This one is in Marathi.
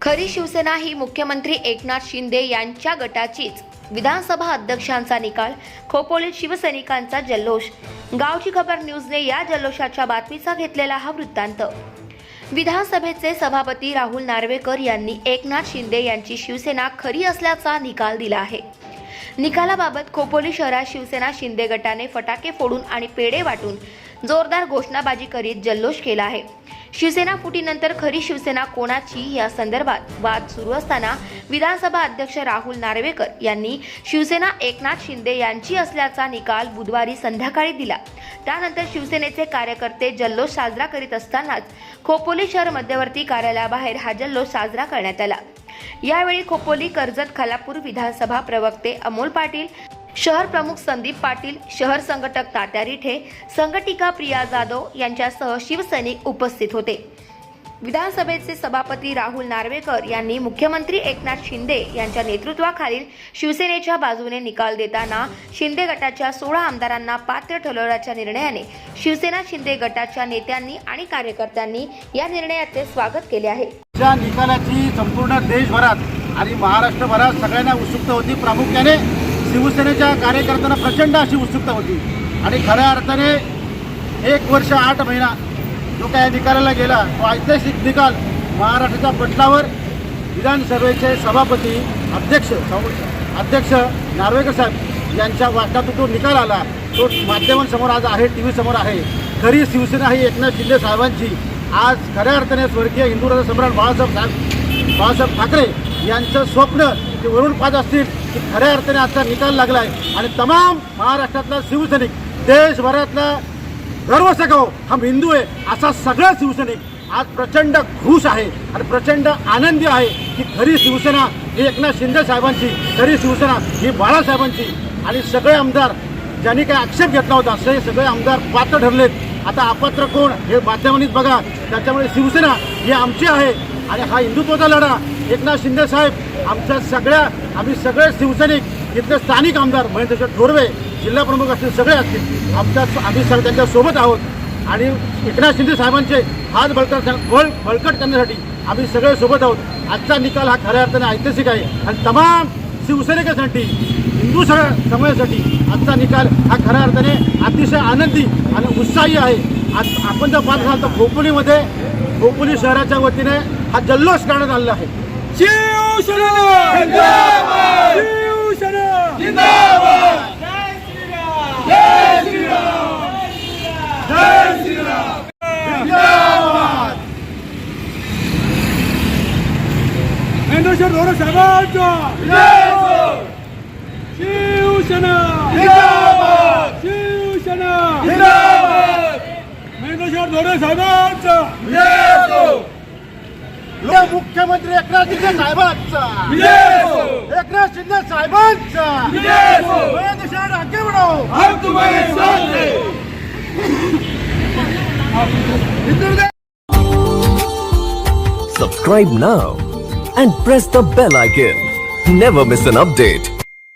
खरी शिवसेना ही मुख्यमंत्री एकनाथ शिंदे यांच्या गटाचीच. विधानसभा अध्यक्षांचा निकाल खोपोलीत शिवसैनिकांचा जल्लोष. गावची खबर न्यूजने या जल्लोषाच्या बातमीचा घेतलेला हा वृत्तांत. विधानसभेचे सभापती राहुल नार्वेकर यांनी एकनाथ शिंदे यांची शिवसेना खरी असल्याचा निकाल दिला आहे. निकालाबाबत खोपोली शहरात शिवसेना शिंदे गटाने फटाके फोडून आणि पेढे वाटून जोरदार घोषणाबाजी करीत जल्लोष केला आहे. शिवसेना फुटीनंतर खरी शिवसेना कोणाची? या संदर्भात वाद सुरू असताना विधानसभा अध्यक्ष राहुल नार्वेकर यांनी शिवसेना एकनाथ शिंदे यांची असल्याचा निकाल बुधवारी संध्याकाळी दिला. त्यानंतर शिवसेनेचे कार्यकर्ते जल्लोष साजरा करीत असतानाच खोपोली शहर मध्यवर्ती कार्यालयाबाहेर हा जल्लोष साजरा करण्यात आला. यावेळी खोपोली कर्जत खालापूर विधानसभा प्रवक्ते अमोल पाटील शहर प्रमुख संदीप पाटील शहर संघटक तात्या रिठे संघटिका प्रिया जाधव यांच्यासह शिवसैनिक उपस्थित होते. विधानसभेचे सभापती राहुल नार्वेकर यांनी मुख्यमंत्री एकनाथ शिंदे यांच्या नेतृत्वाखालील शिवसेनेच्या बाजूने निकाल देताना शिंदे गटाच्या सोळा आमदारांना पात्र ठरवण्याच्या निर्णयाने शिवसेना शिंदे गटाच्या नेत्यांनी आणि कार्यकर्त्यांनी या निर्णयाचे स्वागत केले आहे. निकालाची संपूर्ण देशभरात आणि महाराष्ट्रभरात सगळ्यांना उत्सुकता होती. प्रामुख्याने शिवसेनेच्या कार्यकर्त्यांना प्रचंड अशी उत्सुकता होती. आणि खऱ्या अर्थाने एक वर्ष आठ महिना जो काय निकालाला गेला तो ऐतिहासिक निकाल महाराष्ट्राच्या पटलावर विधानसभेचे सभापती अध्यक्ष अध्यक्ष नार्वेकर साहेब यांच्या वाटातून तो निकाल आला तो माध्यमांसमोर आज आहे टी व्ही समोर आहे. खरी शिवसेना ही एकनाथ शिंदे साहेबांची. आज खऱ्या अर्थाने स्वर्गीय हिंदू सम्राट बाळासाहेब साहेब बाळासाहेब ठाकरे यांचं स्वप्न ते वरून पाच असतील की खऱ्या अर्थाने आजचा निकाल लागला आहे आणि तमाम महाराष्ट्रातला शिवसैनिक देशभरातला गर्व सगाव हा हिंदू आहे असा सगळा शिवसैनिक आज प्रचंड खुश आहे आणि प्रचंड आनंदी आहे की खरी शिवसेना ही एकनाथ शिंदे साहेबांची खरी शिवसेना ही बाळासाहेबांची. आणि सगळे आमदार ज्यांनी काही आक्षेप घेतला होता असे सगळे आमदार पात्र ठरलेत. आता अपात्र कोण हे माध्यमांनीच बघा. त्याच्यामुळे शिवसेना ही आमची आहे. आणि हा हिंदुत्वाचा लढा. एकनाथ शिंदे साहेब आमच्या सगळ्या आम्ही सगळे शिवसैनिक इथले स्थानिक आमदार महेंद्र ठोरवे जिल्हा प्रमुख असतील सगळे असतील आमच्या आम्ही सगळे त्यांच्यासोबत आहोत. आणि एकनाथ शिंदे साहेबांचे हात बळकट बळ बळकट करण्यासाठी आम्ही सगळे सोबत आहोत. आजचा निकाल हा खऱ्या अर्थाने ऐतिहासिक आहे. आणि तमाम शिवसैनिकांसाठी हिंदू सगळ्या समाजासाठी आजचा निकाल हा खऱ्या अर्थाने अतिशय आनंदी आणि उत्साही आहे. आज आपण जर पाहत असाल तर खोपोलीमध्ये खोपोली शहराच्या वतीने हा जल्लोष करण्यात आलेला आहे. शिवसेना शिवसेना मेंदूशेठ धोरण साहेबांचा शिवसेना शिवसेना मेंदूशेठ धोरण साहेबांचा या मुख्यमंत्री एकनाथ शिंदे साहेबांचा एकनाथ शिंदे साहेबांचा हैं Subscribe now and press the bell icon. Never miss an update.